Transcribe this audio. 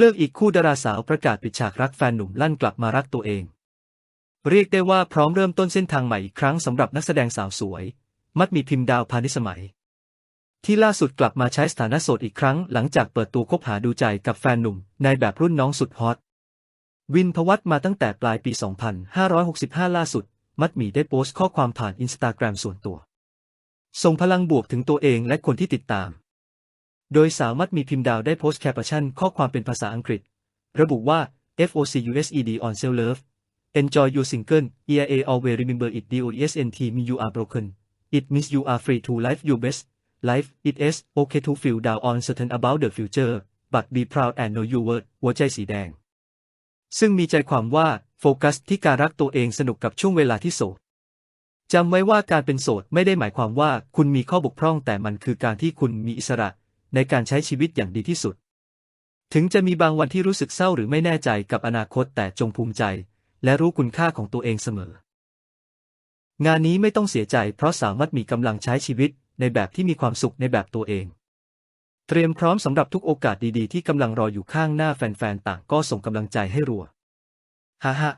เลิกอีกคู่ดาราสาวประกาศปิดฉากรักแฟนหนุ่มลั่นกลับมารักตัวเอง เรียกได้ว่าพร้อมเริ่มต้นเส้นทางใหม่อีกครั้งสำหรับนักแสดงสาวสวย มัดหมีพิมพ์ดาวพานิสมัย ที่ล่าสุดกลับมาใช้สถานะโสดอีกครั้งหลังจากเปิดตัวคบหาดูใจกับแฟนหนุ่มในแบบรุ่นน้องสุดฮอตวินพวัตมาตั้งแต่ปลายปี 2565 ล่าสุด มัดหมีได้โพสต์ข้อความผ่านอินสตาแกรมส่วนตัวส่งพลังบวกถึงตัวเองและคนที่ติดตาม โดยสาวมัดหมีพิมพ์ดาวได้โพสต์แคปชั่นข้อความเป็นภาษาอังกฤษ ระบุว่า FOCUSED on self love Enjoy your single EIA always remember it DOESNT mean you are broken It means you are free to live your best life It is okay to feel down on certain about the future but be proud and know your worth หัวใจสีแดง ซึ่งมีใจความว่าโฟกัสที่การรักตัวเองสนุกกับช่วงเวลาที่โสดจำไว้ว่าการเป็นโสดไม่ได้หมายความว่าคุณมีข้อบกพร่องแต่มันคือการที่คุณมีอิสระ ในการใช้ชีวิตอย่างดีที่สุด ถึงจะมีบางวันที่รู้สึกเศร้าหรือไม่แน่ใจกับอนาคตแต่จงภูมิใจ และรู้คุณค่าของตัวเองเสมอ งานนี้ไม่ต้องเสียใจเพราะสามารถมีกำลังใช้ชีวิตในแบบที่มีความสุขในแบบตัวเอง เตรียมพร้อมสำหรับทุกโอกาสดีๆ ที่กำลังรออยู่ข้างหน้าแฟนๆ ต่างก็ส่งกำลังใจให้รัวฮ่าฮ่า